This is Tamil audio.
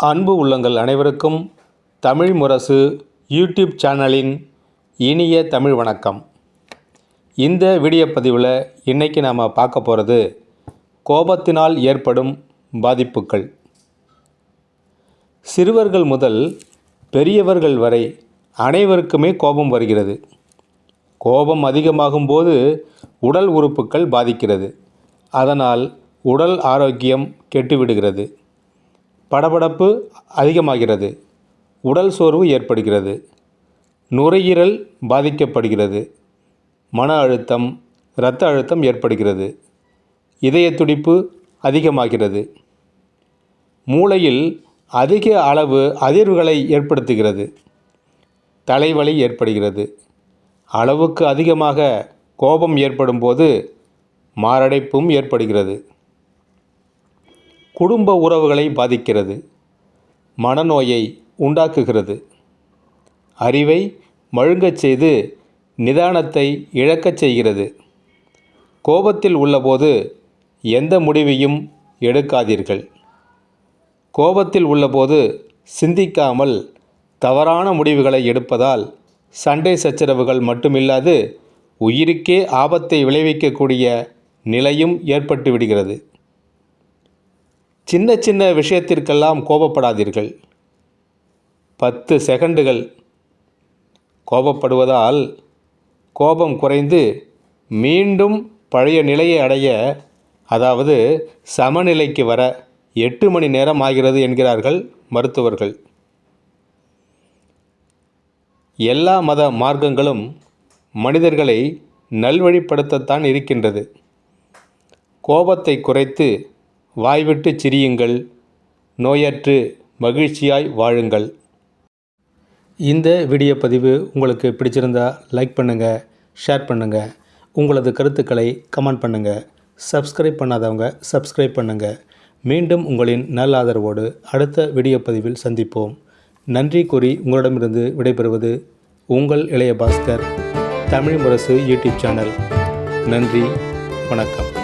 அன்பு உள்ளங்கள் அனைவருக்கும் தமிழ் முரசு யூடியூப் சேனலின் இனிய தமிழ் வணக்கம். இந்த வீடியோ பதிவில் இன்றைக்கி நாம் பார்க்க போகிறது கோபத்தினால் ஏற்படும் பாதிப்புகள். சிறுவர்கள் முதல் பெரியவர்கள் வரை அனைவருக்குமே கோபம் வருகிறது. கோபம் அதிகமாகும் போது உடல் உறுப்புகள் பாதிக்கிறது. அதனால் உடல் ஆரோக்கியம் கெட்டுவிடுகிறது. படபடப்பு அதிகமாகிறது. உடல் சோர்வு ஏற்படுகிறது. நுரையீரல் பாதிக்கப்படுகிறது. மன அழுத்தம் இரத்த அழுத்தம் ஏற்படுகிறது. இதய துடிப்பு அதிகமாகிறது. மூளையில் அதிக அளவு அதிர்வுகளை ஏற்படுத்துகிறது. தலைவலி ஏற்படுகிறது. அளவுக்கு அதிகமாக கோபம் ஏற்படும் போது மாரடைப்பும் ஏற்படுகிறது. குடும்ப உறவுகளை பாதிக்கிறது. மனநோயை உண்டாக்குகிறது. அறிவை மழுங்கச் செய்து நிதானத்தை இழக்கச் செய்கிறது. கோபத்தில் உள்ளபோது எந்த முடிவையும் எடுக்காதீர்கள். கோபத்தில் உள்ளபோது சிந்திக்காமல் தவறான முடிவுகளை எடுப்பதால் சண்டை சச்சரவுகள் மட்டுமில்லாது உயிருக்கே ஆபத்தை விளைவிக்கக்கூடிய நிலையும் ஏற்பட்டு விடுகிறது. சின்ன சின்ன விஷயத்திற்கெல்லாம் கோபப்படாதீர்கள். பத்து செகண்டுகள் கோபப்படுவதால் கோபம் குறைந்து மீண்டும் பழைய நிலையை அடைய அதாவது சமநிலைக்கு வர எட்டு மணி நேரம் ஆகிறது என்கிறார்கள் மருத்துவர்கள். எல்லா மத மார்க்கங்களும் மனிதர்களை நல்வழிப்படுத்தத்தான் இருக்கின்றது. கோபத்தை குறைத்து வாய்விட்டு சிரியுங்கள். நோயற்று மகிழ்ச்சியாய் வாழுங்கள். இந்த வீடியோ பதிவு உங்களுக்கு பிடிச்சிருந்தா லைக் பண்ணுங்கள் ஷேர் பண்ணுங்கள் உங்களது கருத்துக்களை கமெண்ட் பண்ணுங்கள் சப்ஸ்கிரைப் பண்ணாதவங்க சப்ஸ்கிரைப் பண்ணுங்கள் மீண்டும் உங்களின் நல் ஆதரவோடு அடுத்த வீடியோ பதிவில் சந்திப்போம். நன்றி கூறி உங்களிடமிருந்து விடைபெறுவது உங்கள் இளைய பாஸ்கர் தமிழ் முரசு யூடியூப் சேனல். நன்றி வணக்கம்.